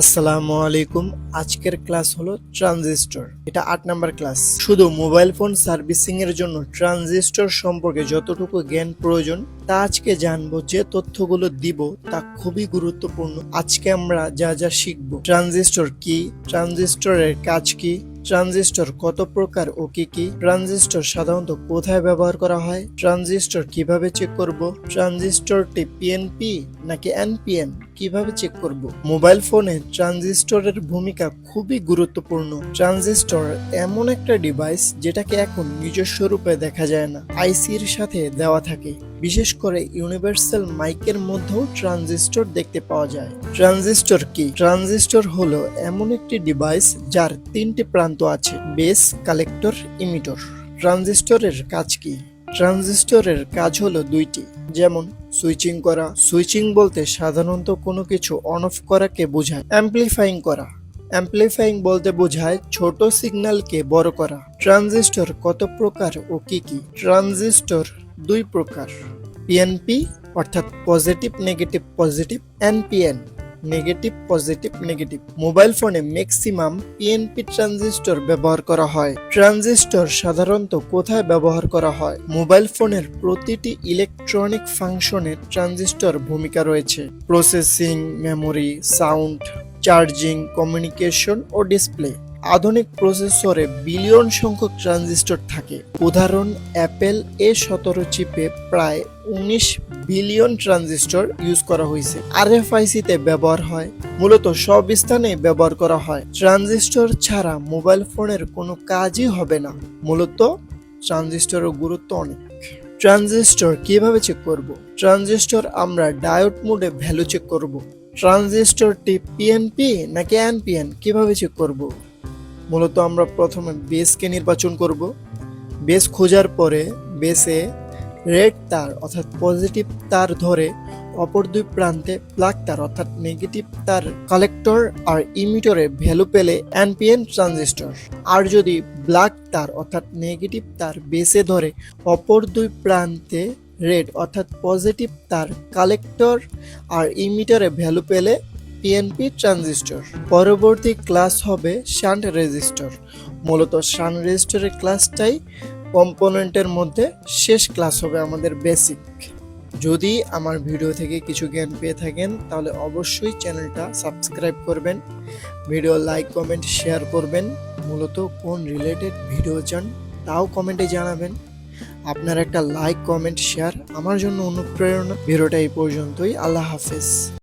আসসালামু আলাইকুম। আজকের ক্লাস হলো ট্রানজিস্টর। এটা আট নাম্বার ক্লাস। শুধু মোবাইল ফোন সার্ভিসিং এর জন্য ট্রানজিস্টর সম্পর্কে যতটুকু জ্ঞান প্রয়োজন, তা আজকে জানব যে তথ্যগুলো দিব তা খুবই গুরুত্বপূর্ণ। আজকে আমরা যা যা শিখব, ট্রানজিস্টর কি, ট্রানজিস্টরের কাজ কি, ট্রানজিস্টর কত প্রকার ও কি কি, ট্রানজিস্টর সাধারণত কোথায় ব্যবহার করা হয়, ট্রানজিস্টর কীভাবে চেক করব, ট্রানজিস্টরটি পিএনপি নাকি এনপিএন কীভাবে চেক করব? মোবাইল ফোনে ট্রানজিস্টরের ভূমিকা খুবই গুরুত্বপূর্ণ। ট্রানজিস্টর এমন একটা ডিভাইস যেটাকে এখন নিজস্ব রূপে দেখা যায় না। আইসির সাথে দেওয়া থাকে। বিশেষ করে ইউনিভার্সাল মাইকের মধ্যেও ট্রানজিস্টর দেখতে পাওয়া যায়। ট্রানজিস্টর কি? ট্রানজিস্টর হলো এমন একটি ডিভাইস যার তিনটি প্রান্ত আছে। বেস কালেক্টর ইমিটর ট্রানজিস্টরের কাজ কি? ট্রানজিস্টরের কাজ হলো দুইটি, যেমন সুইচিং করা, সুইচিং বলতে সাধারণত কোনো কিছু অন অফ করাকে বোঝায় অ্যাম্পলিফাইং করা। অ্যাম্পলিফাইং বলতে বোঝায় ছোট সিগন্যালকে বড় করা। ট্রানজিস্টর কত প্রকার ও কি কি? ট্রানজিস্টর দুই প্রকার পিএনপি অর্থাৎ positive negative positive NPN negative positive negative mobile ফোনে ম্যাক্সিমাম পিএনপি ট্রানজিস্টর ব্যবহার করা হয়। ট্রানজিস্টর সাধারণত কোথায় ব্যবহার করা হয়? মোবাইল ফোনের প্রতিটি ইলেকট্রনিক ফাংশনে ট্রানজিস্টর ভূমিকা রয়েছে। Processing memory sound charging communication ও ডিসপ্লে আধুনিক প্রসেসরে বিলিয়ন সংখ্যক ট্রানজিস্টর থাকে। উদাহরণ, অ্যাপেল এ সতেরো চিপে প্রায় উনিশ বিলিয়ন ট্রানজিস্টর ইউজ করা হয়েছে। আরএফআইসি তে ব্যবহার হয়, মূলত সব স্থানে ব্যবহার করা হয়। ট্রানজিস্টর ছাড়া মোবাইল ফোনের কোনো কাজই হবে না, মূলত ট্রানজিস্টরের গুরুত্ব অনেক। ট্রানজিস্টর কীভাবে চেক করব? ট্রানজিস্টর আমরা ডায়োড মোডে ভ্যালু চেক করব। ট্রানজিস্টরটি পিএনপি নাকি এনপিএন কীভাবে চেক করব? মূলত আমরা প্রথমে বেসকে নির্বাচন করব। বেস খোঁজার পরে বেসে রেড তার অর্থাৎ পজিটিভ তার ধরে অপর দুই প্রান্তে ব্ল্যাক তার অর্থাৎ নেগেটিভ তার কালেক্টর আর ইমিটরে ভ্যালু পেলে এনপিএন ট্রানজিস্টর। আর যদি ব্ল্যাক তার অর্থাৎ নেগেটিভ তার বেসে ধরে অপর দুই প্রান্তে রেড অর্থাৎ পজিটিভ তার কালেক্টর আর ইমিটারে ভ্যালু পেলে পিএনপি ট্রানজিস্টর পরবর্তী ক্লাস হবে শান্ট রেজিস্টর মূলত শান্ট রেজিস্টরের ক্লাসটাই কম্পোনেন্টের মধ্যে শেষ ক্লাস হবে আমাদের বেসিক যদি আমার ভিডিও থেকে কিছু জ্ঞান পেয়ে থাকেন, তাহলে অবশ্যই চ্যানেলটা সাবস্ক্রাইব করবেন। ভিডিও লাইক কমেন্ট শেয়ার করবেন। মূলত কোন রিলেটেড ভিডিও চান, তাও কমেন্টে জানাবেন। আপনার একটা লাইক কমেন্ট শেয়ার আমার জন্য অনুপ্রেরণা। ভিডিওটা এই পর্যন্তই। আল্লাহ হাফেজ।